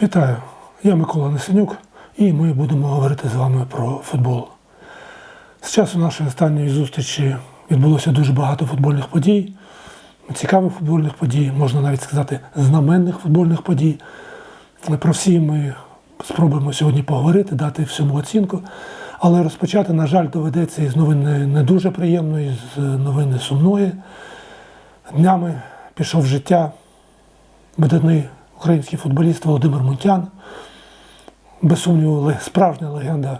Вітаю, я Микола Несенюк, і ми будемо говорити з вами про футбол. З часу нашої останньої зустрічі відбулося дуже багато футбольних подій, цікавих футбольних подій, можна навіть сказати, знаменних футбольних подій. Про всі ми спробуємо сьогодні поговорити, дати всьому оцінку. Але розпочати, на жаль, доведеться із новини не дуже приємної, з новини сумної. Днями пішов життя видатний український футболіст Володимир Мунтян. Без сумніву, справжня легенда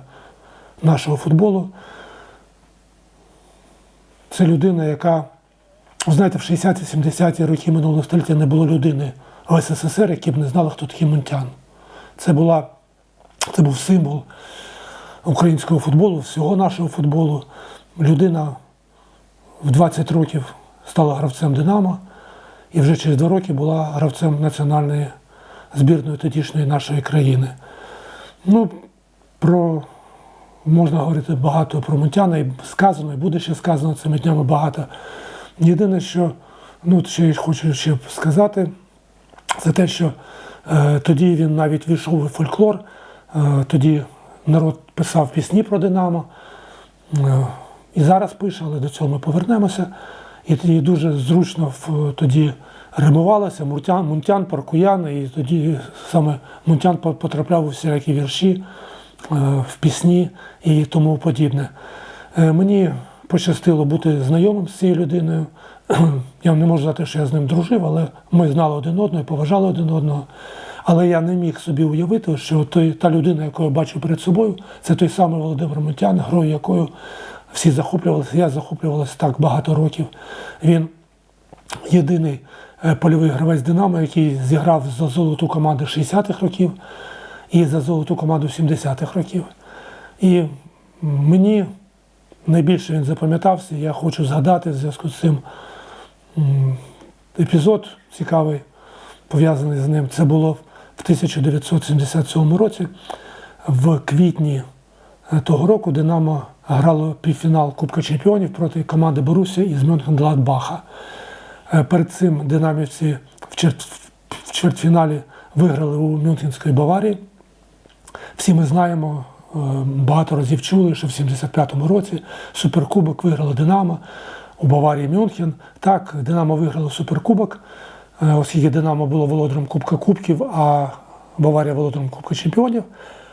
нашого футболу. Це людина, яка, знаєте, в 60-70-ті роки минулого століття не було людини в СССР, які б не знали, хто такий Мунтян. Це, була, це був символ українського футболу, всього нашого футболу. Людина в 20 років стала гравцем Динамо і вже через два роки була гравцем національної збірної тодішньої нашої країни. Ну, про можна говорити багато про Мунтяна, і сказано, і буде ще сказано цими днями багато. Єдине, що ну, я хочу ще сказати, це те, що е, тоді він навіть війшов у фольклор, е, тоді народ писав пісні про Динамо. Е, І зараз пише, але до цього ми повернемося. І тоді дуже зручно тоді римувалося Мунтян, Мунтян, Паркуян, і тоді саме Мунтян потрапляв у всілякі вірші, е, в пісні і тому подібне. Е, Мені пощастило бути знайомим з цією людиною. Я не можу сказати, що я з ним дружив, але ми знали один одного, і поважали один одного. Але я не міг собі уявити, що той, та людина, яку я бачу перед собою, це той самий Володимир Мунтян, грою якою всі захоплювалися. Я захоплювалася так багато років. Він єдиний е, польовий гравець Динамо, який зіграв за золоту команду 60-х років і за золоту команду 70-х років. І мені найбільше він запам'ятався. Я хочу згадати в зв'язку з цим епізод цікавий, пов'язаний з ним. Це було в 1977 році, в квітні е, того року Динамо грало півфінал Кубка Чемпіонів проти команди Борусія із Мюнхен-Гладбаха. Е, Перед цим динамівці в чверть- в чвертьфіналі виграли у Мюнхенської Баварії. Всі ми знаємо, е, багато разів чули, що в 75-му році Суперкубок виграло Динамо у Баварії Мюнхен. Так, Динамо виграло Суперкубок, е, оскільки Динамо було володарем Кубка Кубків, а Баварія володарем Кубка Чемпіонів.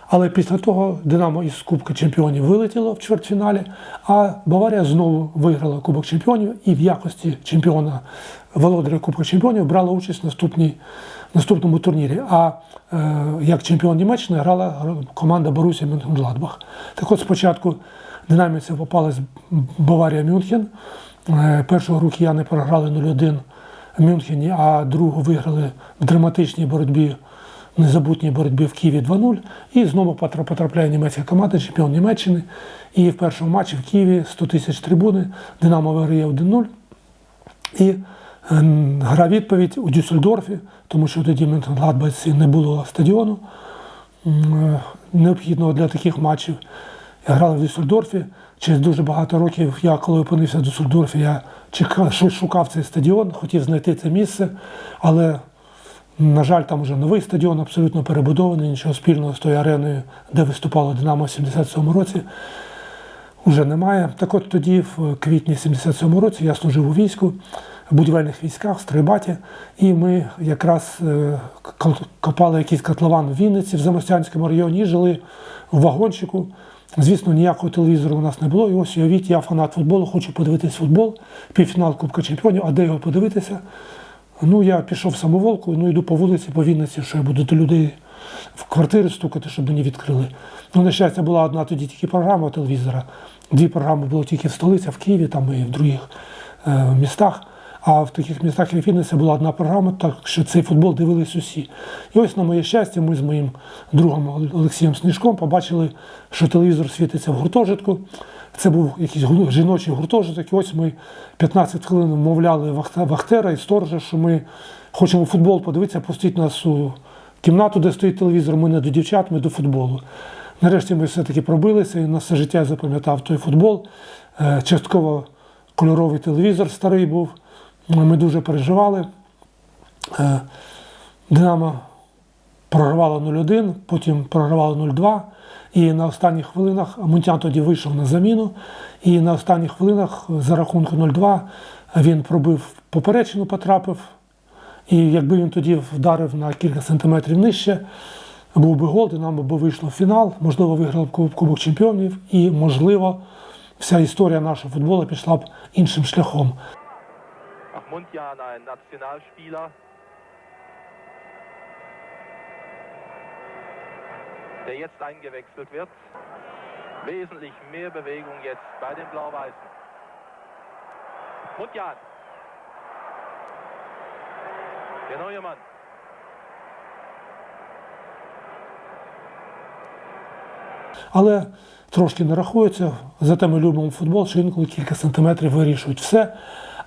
Але після того Динамо із Кубка Чемпіонів вилетіло в чвертьфіналі, а Баварія знову виграла Кубок Чемпіонів і в якості чемпіона володаря Кубка Чемпіонів брала участь в наступній, наступному турнірі. А е, як чемпіон Німеччини грала команда Борусія Мюнхен-Гладбах. Так от спочатку динамівців попалась Баварія Мюнхен. Е, Першого гру кияни програли 0-1 в Мюнхені, а другу виграли в драматичній боротьбі незабутній боротьбі в Києві 2-0. І знову потрапляє німецька команда, чемпіон Німеччини. І в першому матчі в Києві 100 тисяч трибуни. Динамо виграє 1-0. І ем, гра відповідь у Дюссельдорфі, тому що тоді в Мюнхен-Гладбаці не було стадіону е, необхідного для таких матчів. Грали в Дюссельдорфі. Через дуже багато років я, коли опинився в Дюссельдорфі, я чекав, шукав цей стадіон, хотів знайти це місце, але на жаль, там вже новий стадіон, абсолютно перебудований, нічого спільного з тою ареною, де виступало Динамо в 77-му році, вже немає. Так от тоді, в квітні 77-му році, я служив у війську, в будівельних військах, в Стрийбаті, і ми якраз е, копали якийсь котлован в Вінниці, в Замостянському районі, і жили в вагончику. Звісно, ніякого телевізору у нас не було. І ось уявіть, я фанат футболу, хочу подивитись футбол, півфінал Кубка Чемпіонів, а де його подивитися? Ну, я пішов в самоволку, ну йду по вулиці, по Вінниці, що я буду до людей в квартири стукати, щоб мені відкрили. Ну, на щастя, була одна тоді тільки програма телевізора. Дві програми було тільки в столиці, в Києві, там і в других е, містах. А в таких містах, як Вінниця, була одна програма, так що цей футбол дивились усі. І ось, на моє щастя, ми з моїм другом Олексієм Снежком побачили, що телевізор світиться в гуртожитку. Це був якийсь жіночий гуртожиток. І ось ми 15 хвилин вмовляли вахтера і сторожа, що ми хочемо футбол подивитися, пустіть нас у кімнату, де стоїть телевізор. Ми не до дівчат, ми до футболу. Нарешті ми все-таки пробилися, і на все життя запам'ятав той футбол. Е, Частково кольоровий телевізор старий був. Ми дуже переживали. Е, Динамо програвали 0-1, потім програвали 0-2. І на останніх хвилинах Мунтян тоді вийшов на заміну. І на останніх хвилинах за рахунку 0-2 він пробив поперечину, потрапив. І якби він тоді вдарив на кілька сантиметрів нижче, був би гол, Динамо би вийшло в фінал, можливо, виграв Кубок Чемпіонів, і, можливо, вся історія нашого футболу пішла б іншим шляхом. Ach, Mundjan, Der jetzt eingewechselt wird. Wesentlich mehr Bewegung jetzt bei den Blau-Weißen. Mundjan. Der neue Mann. Але трошки не рахується. Зате ми любимо футбол, що інколи кілька сантиметрів вирішують все.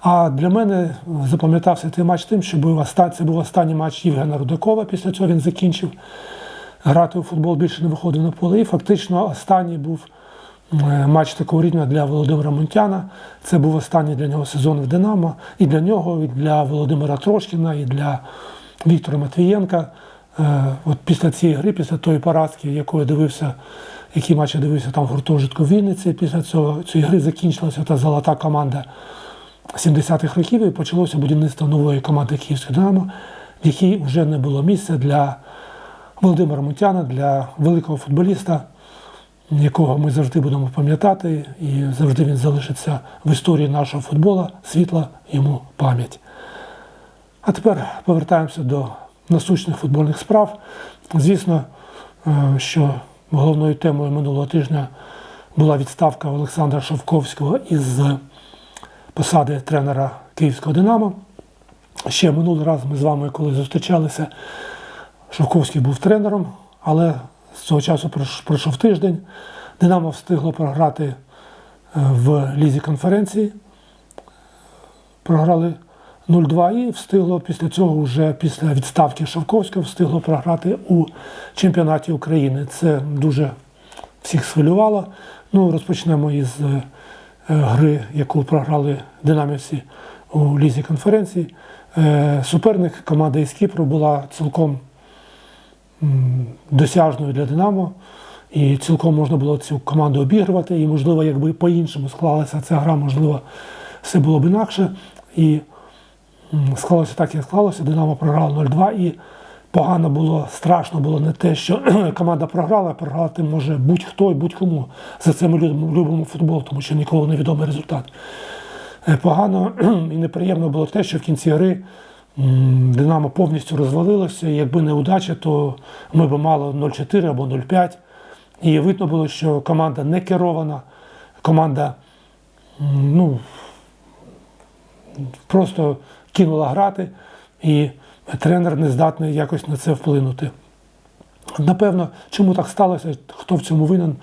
А для мене запам'ятався цей матч тим, що був оста- це був останній матч Євгена Рудакова. Після цього він закінчив грати у футбол, більше не виходив на поле. І фактично останній був е, матч такого рівня для Володимира Мунтяна. Це був останній для нього сезон в Динамо. І для нього, і для Володимира Трошкіна, і для Віктора Матвієнка. Е, От після цієї гри, після тої поразки, яку я дивився, які матчі дивився там в гуртожитку Вінниці, після цього цієї гри закінчилася та золота команда 70-х років і почалося будівництво нової команди Київського Динамо, в якій вже не було місця для Володимира Мутяна, для великого футболіста, якого ми завжди будемо пам'ятати, і завжди він залишиться в історії нашого футболу, світла йому пам'ять. А тепер повертаємося до насущних футбольних справ. Звісно, е, що головною темою минулого тижня була відставка Олександра Шовковського із посади тренера Київського Динамо. Ще минулий раз ми з вами, коли зустрічалися, Шовковський був тренером, але з цього часу пройшов тиждень. Динамо встигло програти е, в лізі конференції. Програли 0-2 і встигло після цього, вже після відставки Шовковського, встигло програти у чемпіонаті України. Це дуже всіх схвилювало. Ну, розпочнемо із е, гри, яку програли динамівці у лізі конференції. Е, Суперник команда із Кіпру була цілком досяжною для Динамо. І цілком можна було цю команду обігрувати. І, можливо, якби по-іншому склалася ця гра, можливо, все було б інакше. І склалося так, як склалося. Динамо програло 0-2. І погано було, страшно було не те, що команда програла, а програти може будь-хто і будь-кому. За це ми любимо, футбол, тому що ніколи не відомий результат. Е, Погано і неприємно було те, що в кінці гри Динамо повністю розвалилося. І якби не удача, то ми б мали 0-4 або 0-5. І видно було, що команда не керована, команда ну, просто кинула грати, і тренер не здатний якось на це вплинути. Напевно, чому так сталося, хто в цьому винен,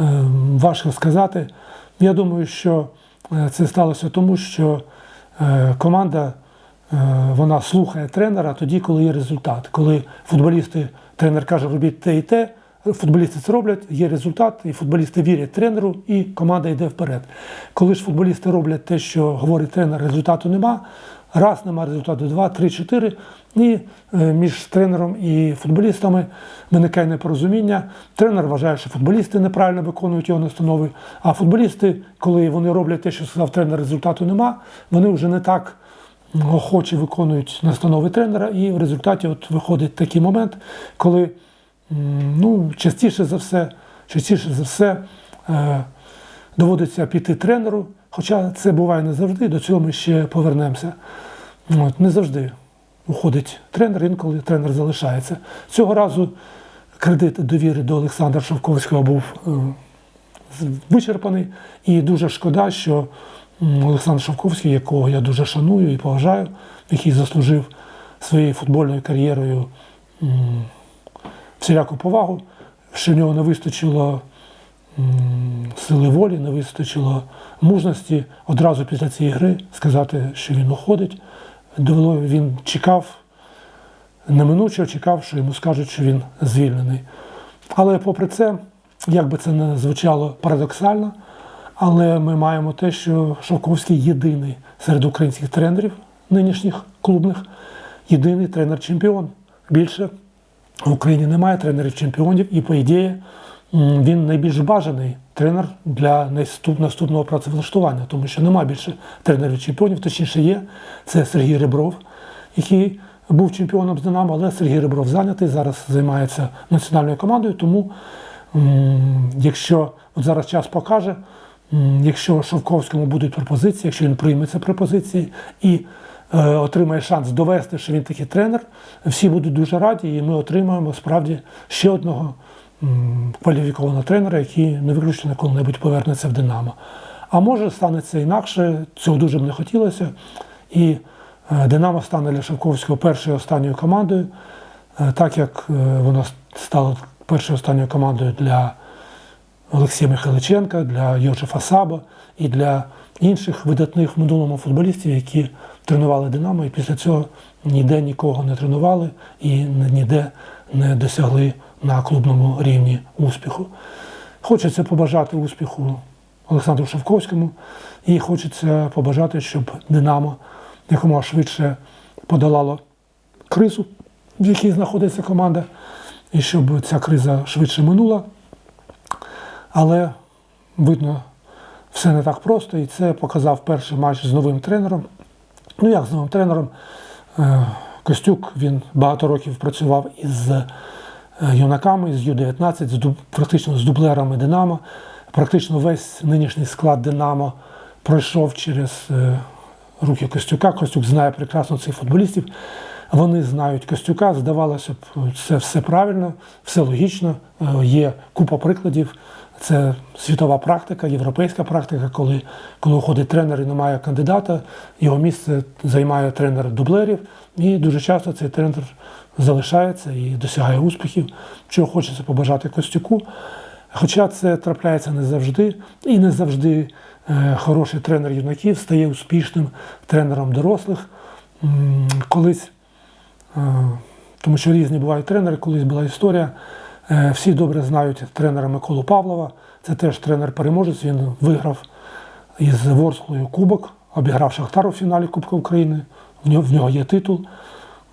е, важко сказати. Я думаю, що е, це сталося тому, що е, команда вона слухає тренера тоді, коли є результат. Коли футболісти, тренер каже, робіть те і те, футболісти це роблять, є результат, і футболісти вірять тренеру, і команда йде вперед. Коли ж футболісти роблять те, що говорить тренер, результату нема. Раз нема результату, два, три, чотири. І е, між тренером і футболістами виникає непорозуміння. Тренер вважає, що футболісти неправильно виконують його настанови. А футболісти, коли вони роблять те, що сказав тренер, результату нема, вони вже не так охоче виконують настанови тренера. І в результаті от виходить такий момент, коли ну, частіше за все, частіше за все е, доводиться піти тренеру. Хоча це буває не завжди, до цього ми ще повернемося. От, не завжди уходить тренер, інколи тренер залишається. Цього разу кредит довіри до Олександра Шовковського був е, вичерпаний. І дуже шкода, що Олександр Шовковський, якого я дуже шаную і поважаю, який заслужив своєю футбольною кар'єрою всіляку повагу, що в нього не вистачило сили волі, не вистачило мужності одразу після цієї гри сказати, що він уходить. Він чекав, неминуче чекав, що йому скажуть, що він звільнений. Але попри це, як би це не звучало парадоксально, але ми маємо те, що Шовковський єдиний серед українських тренерів нинішніх клубних, єдиний тренер-чемпіон. Більше в Україні немає тренерів чемпіонів, і, по ідеї, він найбільш бажаний тренер для наступного працевлаштування, тому що немає більше тренерів чемпіонів, точніше є. Це Сергій Ребров, який був чемпіоном з Динамо, але Сергій Ребров зайнятий, зараз займається національною командою. Тому, якщо от зараз час покаже, якщо Шовковському будуть пропозиції, якщо він прийме ці пропозиції і е, отримає шанс довести, що він такий тренер, всі будуть дуже раді, і ми отримаємо справді ще одного кваліфікованого тренера, який не виключено коли-небудь повернеться в Динамо. А може станеться інакше, цього дуже б не хотілося. І е, Динамо стане для Шовковського першою останньою командою, е, так як воно стало першою останньою командою для Олексія Михайличенка, для Йожефа Саба і для інших видатних в минулому футболістів, які тренували Динамо, і після цього ніде нікого не тренували і ніде не досягли на клубному рівні успіху. Хочеться побажати успіху Олександру Шевковському і хочеться побажати, щоб Динамо якомога швидше подолало кризу, в якій знаходиться команда, і щоб ця криза швидше минула. Але видно, все не так просто, і це показав перший матч з новим тренером. Ну як з новим тренером? Е, Костюк він багато років працював із е, юнаками, з Ю-19, з практично з дублерами Динамо. Практично весь нинішній склад Динамо пройшов через е, руки Костюка. Костюк знає прекрасно цих футболістів. Вони знають Костюка. Здавалося б, це все правильно, все логічно. Є купа прикладів. Це світова практика, європейська практика, коли, коли уходить тренер і немає кандидата, його місце займає тренер дублерів, і дуже часто цей тренер залишається і досягає успіхів, чого хочеться побажати Костюку. Хоча це трапляється не завжди, і не завжди е, хороший тренер юнаків стає успішним тренером дорослих. Колись Е, тому що різні бувають тренери. Колись була історія. Е, Всі добре знають тренера Миколу Павлова. Це теж тренер-переможець. Він виграв із Ворсклою Кубок, обіграв Шахтар у фіналі Кубка України. В нього, є титул.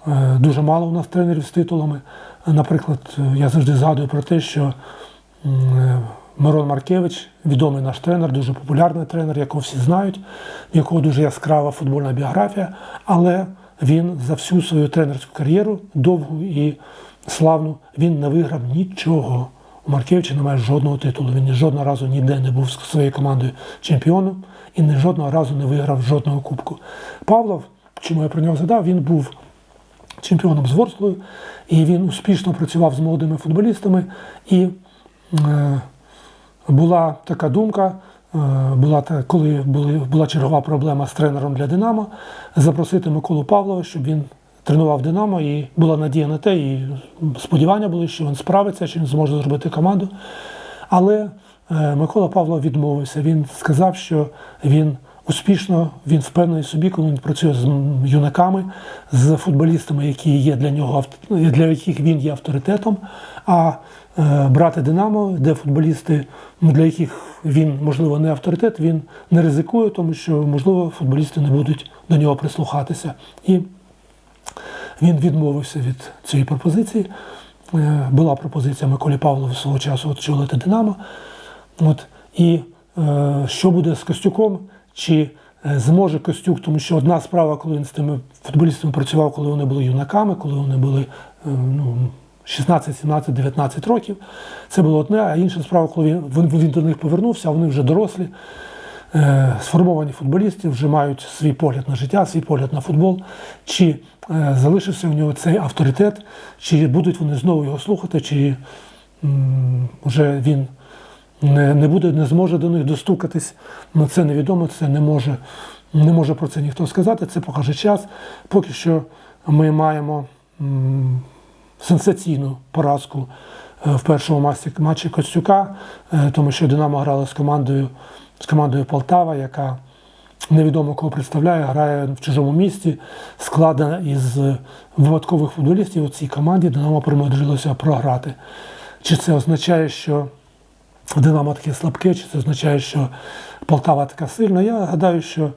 Е, Дуже мало у нас тренерів з титулами. Наприклад, я завжди згадую про те, що е, Мирон Маркевич, відомий наш тренер, дуже популярний тренер, якого всі знають, в якого дуже яскрава футбольна біографія, але він за всю свою тренерську кар'єру, довгу і славну, він не виграв нічого. У Маркевича немає жодного титулу. Він жодного разу ніде не був зі своєю командою чемпіоном і ні жодного разу не виграв жодного кубку. Павлов, чому я про нього згадав, він був чемпіоном з Ворсклою, і він успішно працював з молодими футболістами. І е, була така думка, е, була та, коли були, була чергова проблема з тренером для Динамо, запросити Миколу Павлова, щоб він тренував Динамо, і була надія на те, і сподівання були, що він справиться, що він зможе зробити команду. Але е, Микола Павлов відмовився. Він сказав, що він успішно, він впевнений собі, коли він працює з юнаками, з футболістами, які є для нього для яких він є авторитетом. А е, брати Динамо, де футболісти, для яких він, можливо, не авторитет, він не ризикує, тому що, можливо, футболісти не будуть до нього прислухатися. І він відмовився від цієї пропозиції. Е, Була пропозиція Миколі Павлову свого часу очолити Динамо. От. І е, що буде з Костюком? Чи е, зможе Костюк, тому що одна справа, коли він з тими футболістами працював, коли вони були юнаками, коли вони були ну, 16, 17, 19 років, це було одне, а інша справа, коли він, він, він до них повернувся, а вони вже дорослі, сформовані футболісти, вже мають свій погляд на життя, свій погляд на футбол. Чи е, залишився в нього цей авторитет, чи будуть вони знову його слухати, чи вже він не, буде, не зможе до них достукатись. Ну, це невідомо, це не може, не може про це ніхто сказати, це покаже час. Поки що ми маємо сенсаційну поразку е, в першому матчі Костюка, е, тому що Динамо грала з командою, з командою Полтава, яка невідомо кого представляє, грає в чужому місті, складена із випадкових футболістів у цій команді Динамо примудрилося програти. Чи це означає, що Динамо таке слабке, чи це означає, що Полтава така сильна? Я гадаю, що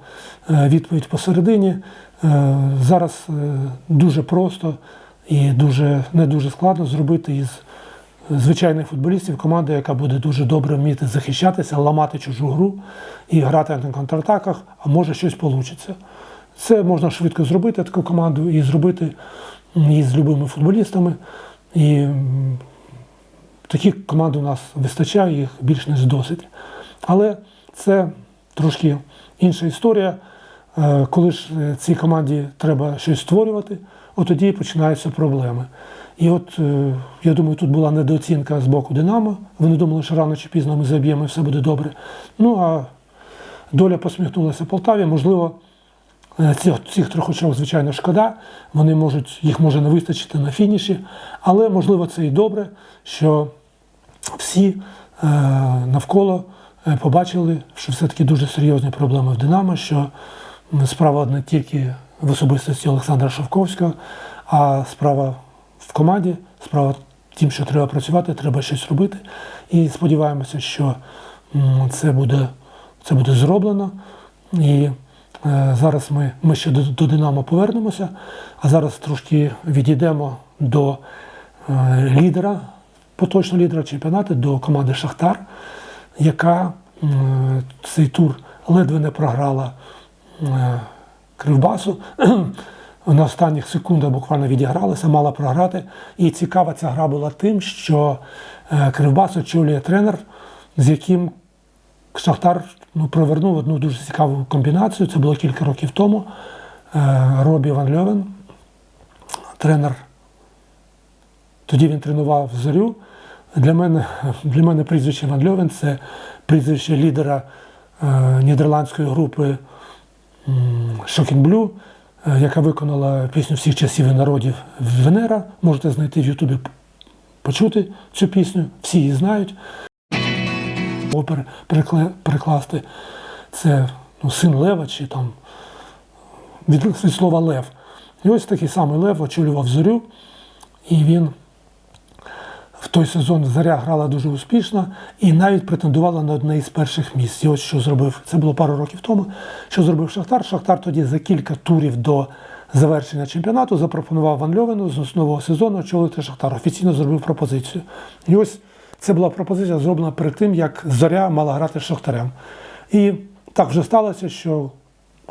е, відповідь посередині. Е, Зараз е, дуже просто І дуже, не дуже складно зробити із звичайних футболістів команду, яка буде дуже добре вміти захищатися, ламати чужу гру і грати на контратаках, а може щось вийде. Це можна швидко зробити, таку команду, і зробити і з любими футболістами. І таких команд у нас вистачає, їх більш ніж досить. Але це трошки інша історія. Е, Коли ж е, цій команді треба щось створювати, от тоді починаються проблеми. І от е, я думаю, тут була недооцінка з боку Динамо. Вони думали, що рано чи пізно ми заб'ємо і все буде добре. Ну а доля посміхнулася Полтаві. Можливо, е, цих, цих трьох звичайно, шкода. Вони можуть, їх може не вистачити на фініші, але можливо це і добре, що всі е, навколо побачили, що все-таки дуже серйозні проблеми в Динамо, що справа не тільки в особистості Олександра Шовковського, а справа команді, справа в тім, що треба працювати, треба щось робити. І сподіваємося, що це буде, це буде зроблено. І е, зараз ми, ми ще до, до Динамо повернемося, а зараз трошки відійдемо до е, лідера, поточного лідера чемпіонату, до команди Шахтар, яка цей тур ледве не програла е, Кривбасу. На останніх секундах буквально відігралася, мала програти. І цікава ця гра була тим, що е, Кривбас очолює тренер, з яким Шахтар ну, провернув одну дуже цікаву комбінацію. Це було кілька років тому. Е, Робі Ван Льовен, тренер. Тоді він тренував зорю. Для мене, для мене прізвище Ван Льовен це прізвище лідера е, нідерландської групи Шокінблю, яка виконала пісню всіх часів і народів Венера. Можете знайти в Ютубі почути цю пісню, всі її знають. Опер перекласти це ну, син Лева чи там від слова Лев. І ось такий самий Лев очолював зорю, і він в той сезон Заря грала дуже успішно і навіть претендувала на одне із перших місць. І ось що зробив, це було пару років тому. Що зробив Шахтар? Шахтар тоді за кілька турів до завершення чемпіонату запропонував Ван Льовену з нового сезону очолити Шахтар. Офіційно зробив пропозицію. І ось це була пропозиція зроблена перед тим, як Зоря мала грати з Шахтарем. І так вже сталося, що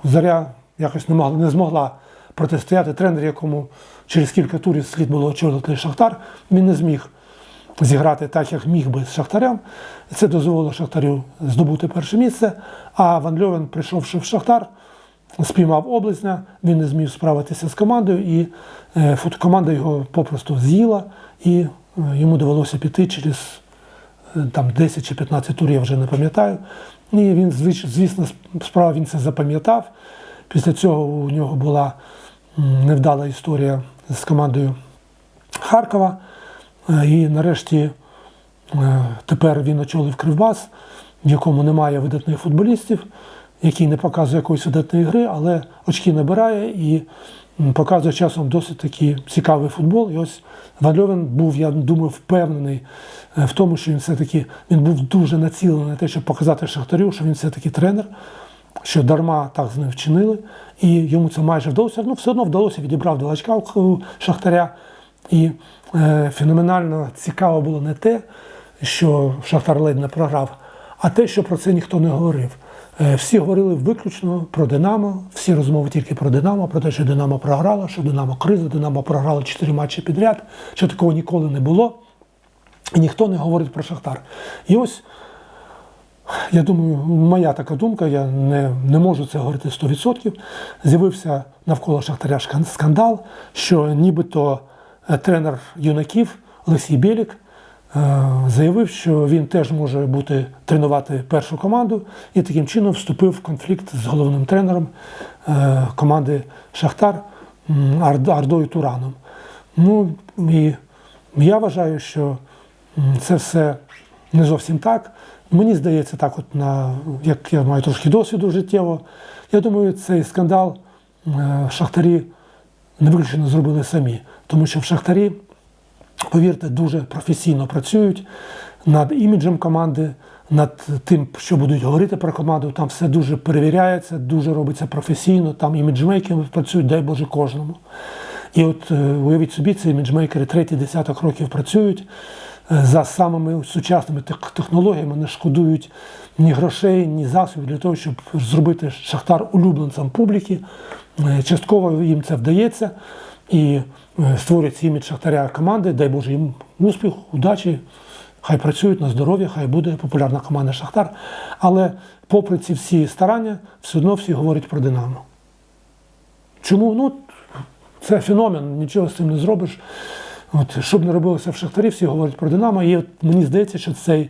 Зоря якось не могла, не змогла протистояти тренер, якому через кілька турів слід було очолити Шахтар. Він не зміг зіграти так, як міг би з Шахтарем. Це дозволило Шахтарю здобути перше місце. А Ван Льовен, прийшовши в Шахтар, спіймав облизня, він не зміг справитися з командою, і е, команда його попросту з'їла, і е, йому довелося піти через е, там 10 чи 15 турів, я вже не пам'ятаю. І він, звісно, справа він це запам'ятав. Після цього у нього була невдала історія з командою Харкова. Е, І нарешті е, тепер він очолив Кривбас, в якому немає видатних футболістів, який не показує якоїсь видатної гри, але очки набирає і показує часом досить такий цікавий футбол. І ось Ван Льовен був, я думаю, впевнений е, в тому, що він все-таки він був дуже націлений на те, щоб показати Шахтарю, що він все-таки тренер, що дарма так з ним вчинили, і йому це майже вдалося. Ну, все одно вдалося, відібрав два у Шахтаря. І е, феноменально цікаво було не те, що Шахтар ледь не програв, а те, що про це ніхто не говорив. Е, всі говорили виключно про Динамо, всі розмови тільки про Динамо, про те, що Динамо програла, що Динамо криза, Динамо програла чотири матчі підряд, що такого ніколи не було. І ніхто не говорить про Шахтар. І ось я думаю, моя така думка, я не, не можу це говорити 100%. З'явився навколо Шахтаря скандал, що нібито тренер юнаків Олексій Білік е, заявив, що він теж може бути тренувати першу команду і таким чином вступив в конфлікт з головним тренером е, команди Шахтар Ардою Тураном. Ну і я вважаю, що це все не зовсім так. Мені здається, так, от на як я маю трошки досвіду життєво. Я думаю, цей скандал е, шахтарі не виключно зробили самі, тому що в шахтарі, повірте, дуже професійно працюють над іміджем команди, над тим, що будуть говорити про команду. Там все дуже перевіряється, дуже робиться професійно. Там іміджмейкери працюють, дай Боже, кожному. І от е, уявіть собі, ці іміджмейкери третій десяток років працюють за самими сучасними технологіями, не шкодують ні грошей, ні засобів для того, щоб зробити Шахтар улюбленцем публіки. Е, Частково їм це вдається і е, створюють імідж Шахтаря команди. Дай Боже їм успіху, удачі. Хай працюють на здоров'я, хай буде популярна команда Шахтар. Але попри ці всі старання, все одно всі говорять про Динамо. Чому? Ну, це феномен, нічого з цим не зробиш. От, що не робилося в Шахтарі, всі говорять про Динамо. І от мені здається, що цей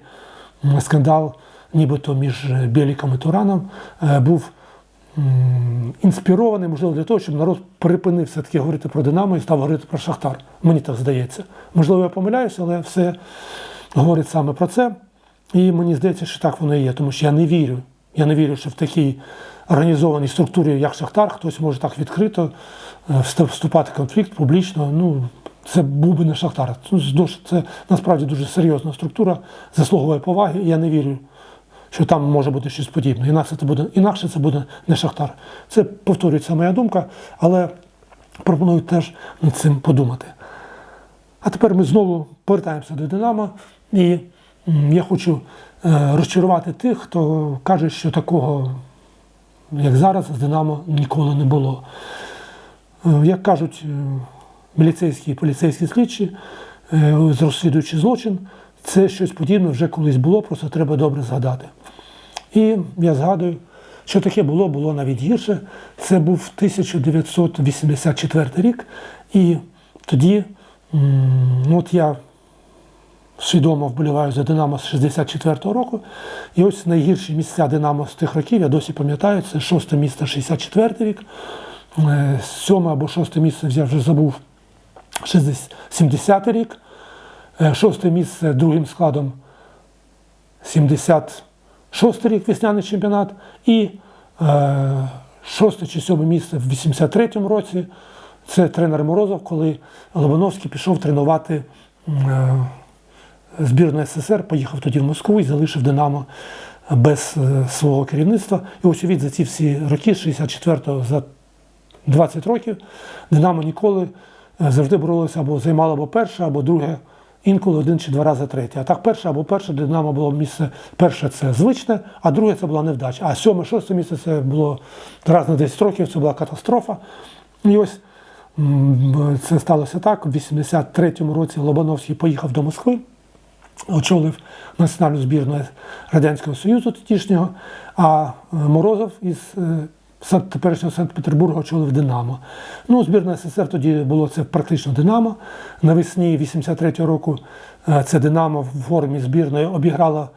скандал, нібито між е, Біліком і Тураном, е, був інспірований, можливо, для того, щоб народ припинив все-таки говорити про Динамо і став говорити про Шахтар. Мені так здається. Можливо, я помиляюся, але все говорить саме про це. І мені здається, що так воно і є, тому що я не вірю. Я не вірю, що в такій організованій структурі, як Шахтар, хтось може так відкрито е, вступати в конфлікт публічно. Ну, це був би не Шахтар. Це, насправді дуже серйозна структура, заслуговує поваги. Я не вірю, що там може бути щось подібне. Інакше це буде, інакше це буде не Шахтар. Це повторюється моя думка, але пропоную теж над цим подумати. А тепер ми знову повертаємося до Динамо, і я хочу е, розчарувати тих, хто каже, що такого, як зараз, з Динамо ніколи не було. Е, Як кажуть е, міліцейські і поліцейські слідчі, е, розслідуючи злочин, це щось подібне вже колись було, просто треба добре згадати. І я згадую, що таке було, було навіть гірше. Це був 1984 рік, і тоді ну, от я свідомо вболіваю за Динамо з 64-го року. І ось найгірші місця Динамо з тих років, я досі пам'ятаю, це шосте місце 64 рік, е, сьоме або шосте місце, я вже забув, 70 рік, е, шосте місце другим складом 76 рік весняний чемпіонат і е, шосте чи сьоме місце в 83-му році. Це тренер Морозов, коли Лобановський пішов тренувати е, збірну СССР, поїхав тоді в Москву і залишив Динамо без свого керівництва. І ось від за ці всі роки, з 64-го за 20 років, Динамо ніколи завжди боролося або займало або перше, або друге, інколи один чи два рази третє. А так перше або перше Динамо було місце перше це звичне, а друге це була невдача. А сьоме, шосте місце це було раз на 10 років, це була катастрофа. І ось це сталося так. У 83-му році Лобановський поїхав до Москви очолив національну збірну Радянського Союзу тодішнього, а е, Морозов із теперішнього Санкт-Петербурга очолив Динамо. Ну, збірна СССР тоді було це практично Динамо. Навесні 83-го року е, це Динамо в формі збірної обіграло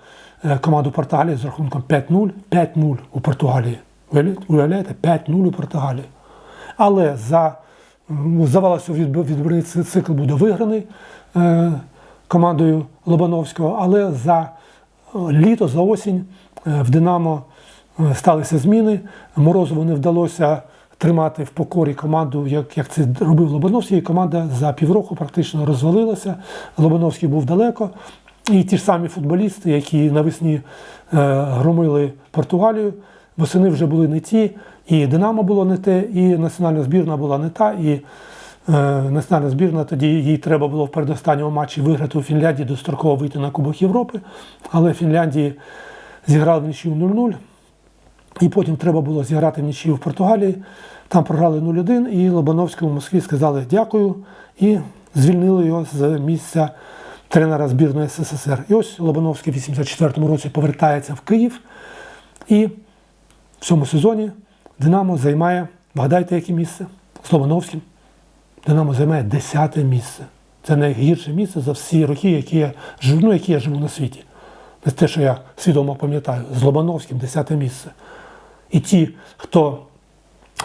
е, команду Португалії з рахунком 5-0. 5-0 у Португалії. Уявляєте? Уявляєте? 5-0 у Португалії. Але за здавалося, відб- відбірний цикл буде виграний е, командою Лобановського, але за літо, за осінь в Динамо сталися зміни. Морозову не вдалося тримати в покорі команду, як, як це робив Лобановський. І команда за півроку практично розвалилася. Лобановський був далеко. І ті ж самі футболісти, які навесні е, громили Португалію, восени вже були не ті, і Динамо було не те, і національна збірна була не та. І е, національна збірна тоді їй треба було в передостанньому матчі виграти у Фінляндії, достроково вийти на Кубок Європи. Але Фінляндії зіграли нічию 0-0. І потім треба було зіграти в нічию в Португалії. Там програли 0-1, і Лобановському в Москві сказали дякую і звільнили його з місця тренера збірної СССР. І ось Лобановський в 84-му році повертається в Київ. І в цьому сезоні Динамо займає, вгадайте, яке місце з Лобановським. Динамо займає 10 місце. Це найгірше місце за всі роки, які я живу, ну, які я живу на світі. Це те, що я свідомо пам'ятаю. З Лобановським 10 місце. І ті, хто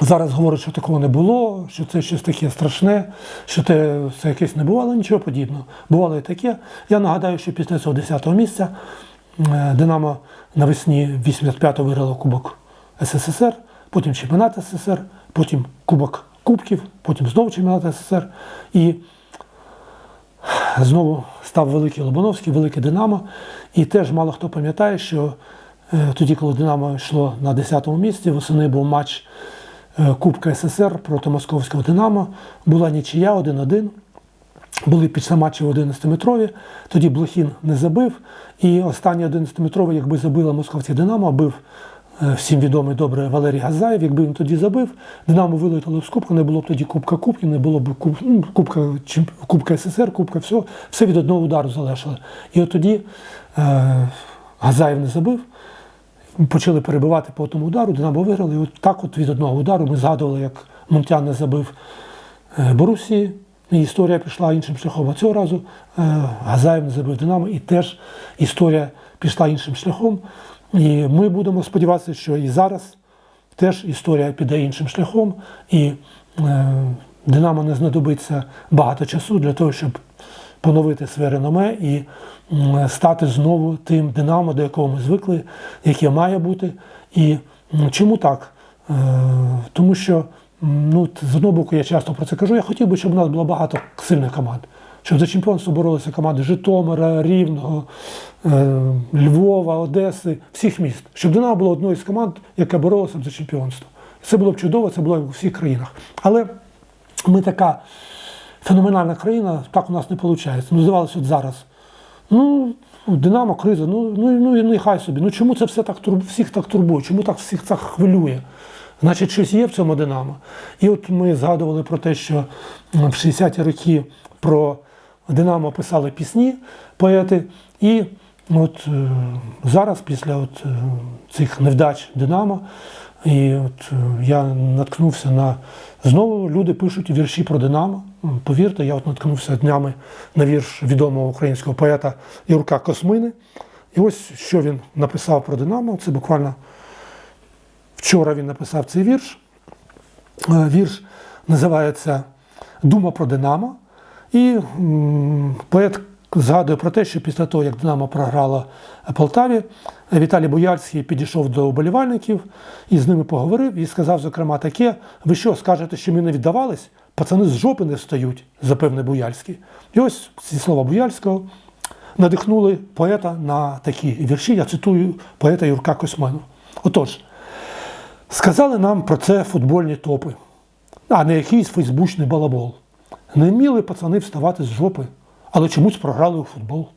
зараз говорить, що такого не було, що це щось таке страшне, що це, це якесь не бувало, нічого подібного. Бувало і таке. Я нагадаю, що після цього 10-го місця е, Динамо навесні 85-го виграло Кубок СССР, потім чемпіонат СССР, потім Кубок Кубків, потім знову чемпіонат СССР. І знову став великий Лобановський, велике Динамо. І теж мало хто пам'ятає, що тоді, коли Динамо йшло на 10-му місці, восени був матч е, Кубка СССР проти Московського Динамо. Була нічия 1-1. Були після матчів 11-метрові. Тоді Блохін не забив. І останній 11-метровий, якби забила московське Динамо, бив е, всім відомий добре Валерій Газаєв. Якби він тоді забив, Динамо вилетіло в Кубку, не було б тоді Кубка Кубків, не було б ну, Кубка, Кубка СССР, Кубка все, все від одного удару залежало. І от тоді е, Газаєв не забив. Почали перебивати по одному удару, Динамо виграли. І от так от від одного удару ми згадували, як Мунтян не забив е, Борусії, і історія пішла іншим шляхом. А цього разу е, Газаєв забив Динамо, і теж історія пішла іншим шляхом. І ми будемо сподіватися, що і зараз теж історія піде іншим шляхом, і е, Динамо не знадобиться багато часу для того, щоб поновити своє реноме і стати знову тим Динамо, до якого ми звикли, яке має бути. І чому так? Е, Тому що ну, з одного боку я часто про це кажу. Я хотів би, щоб у нас було багато сильних команд. Щоб за чемпіонство боролися команди Житомира, Рівного, е, Львова, Одеси, всіх міст. Щоб Динамо було одною з команд, яка боролася за чемпіонство. Це було б чудово, це було б у всіх країнах. Але ми така феноменальна країна, так у нас не виходить. Ну, здавалося, от зараз. Ну, Динамо, криза, ну, ну, ну і нехай собі. Ну чому це все так турб... всіх так турбує? Чому так всіх так хвилює? Значить, щось є в цьому Динамо. І от ми згадували про те, що в 60-ті роки про Динамо писали пісні поети. І от е, зараз, після от, е, цих невдач Динамо, і от е, я наткнувся на знову люди пишуть вірші про Динамо. Повірте, я от наткнувся днями на вірш відомого українського поета Юрка Космини. І ось що він написав про Динамо. Це буквально вчора він написав цей вірш. Е, Вірш називається Дума про Динамо. І поет згадує про те, що після того, як Динамо програла Полтаві, Віталій Боярський підійшов до уболівальників і з ними поговорив і сказав, зокрема, таке: ви що, скажете, що ми не віддавались? Пацани з жопи не встають, запевне Буяльський. І ось ці слова Буяльського надихнули поета на такі вірші. Я цитую поета Юрка Косману. Отож, сказали нам про це футбольні топи, а не якийсь фейсбучний балабол. Не вміли пацани вставати з жопи, але чомусь програли у футбол.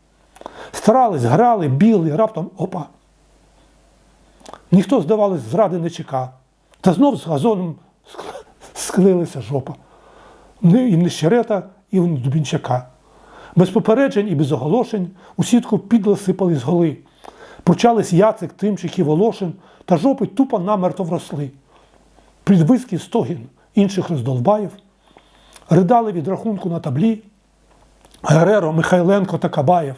Старались, грали, біли, раптом опа. Ніхто, здавалось, зради не чекав. Та знов з газоном ск- склилася жопа. І нещерета, і в Дубінчака. Без попереджень і без оголошень у сітку підло сипались голи. Почались Яцик, Тимчик і Волошин, та жопи тупо намерто вросли. Підвиски стогін інших роздолбаїв, ридали від рахунку на таблі, Гереро, Михайленко та Кабаєв.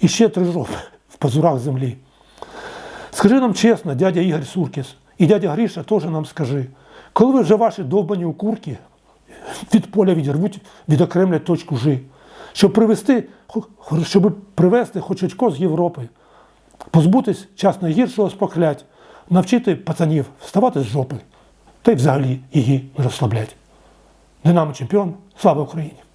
І ще три жопи в пазурах землі. Скажи нам чесно, дядя Ігор Суркіс, і дядя Гріша теж нам скажи, коли ви вже ваші довбані укурки від поля відірвуть, відокремлять точку Жи, щоб привести, щоб привезти хоч очко з Європи, позбутись час найгіршого споклять, навчити пацанів вставати з жопи, та й взагалі її не розслаблять. Динамо чемпіон, слава Україні!